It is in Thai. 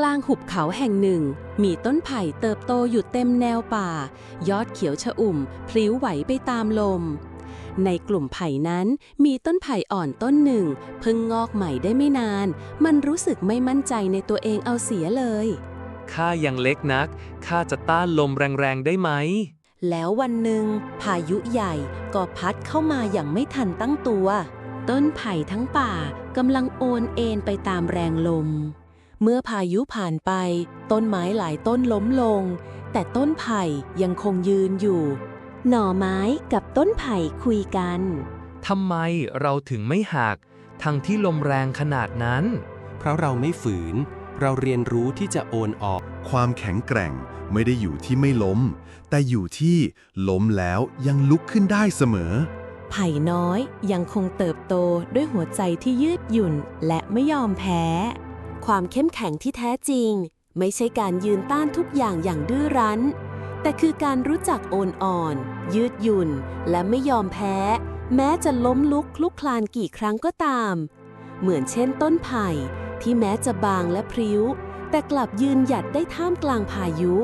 กลางหุบเขาแห่งหนึ่ง มีต้นไผ่เติบโตอยู่เต็มแนวป่า ยอดเขียวชอุ่ม พลิ้วไหวไปตามลม ในกลุ่มไผ่นั้นมีต้นไผ่อ่อนต้นหนึ่งเพิ่งงอกใหม่ได้ไม่นาน มันรู้สึกไม่มั่นใจในตัวเองเอาเสียเลยข้ายังเล็กนักข้าจะต้านลมแรงๆได้ไหม แล้ววันหนึ่งพายุใหญ่ก็พัดเข้ามาอย่างไม่ทันตั้งตัว ต้นไผ่ทั้งป่ากำลังโอนเอ็นไปตามแรงลม เมื่อพายุผ่านไป ต้นไม้หลายต้นล้มลง แต่ต้นไผ่ยังคงยืนอยู่ หน่อไม้กับต้นไผ่คุยกัน ทำไมเราถึงไม่หัก ทั้งที่ลมแรงขนาดนั้น เพราะเราไม่ฝืน เราเรียนรู้ที่จะโอนออก ความแข็งแกร่งไม่ได้อยู่ที่ไม่ล้ม แต่อยู่ที่ล้มแล้วยังลุกขึ้นได้เสมอ ไผ่น้อยยังคงเติบโตด้วยหัวใจที่ยืดหยุ่นและไม่ยอมแพ้ ความเข้มแข็งที่แท้จริง ไม่ใช่การยืนต้านทุกอย่างอย่างดื้อรั้น แต่คือการรู้จักโอนอ่อน ยืดหยุ่น และไม่ยอมแพ้ แม้จะล้มลุกคลุกคลานกี่ครั้งก็ตาม เหมือนเช่นต้นไผ่ที่แม้จะบางและพริ้ว แต่กลับยืนหยัดได้ท่ามกลางพายุ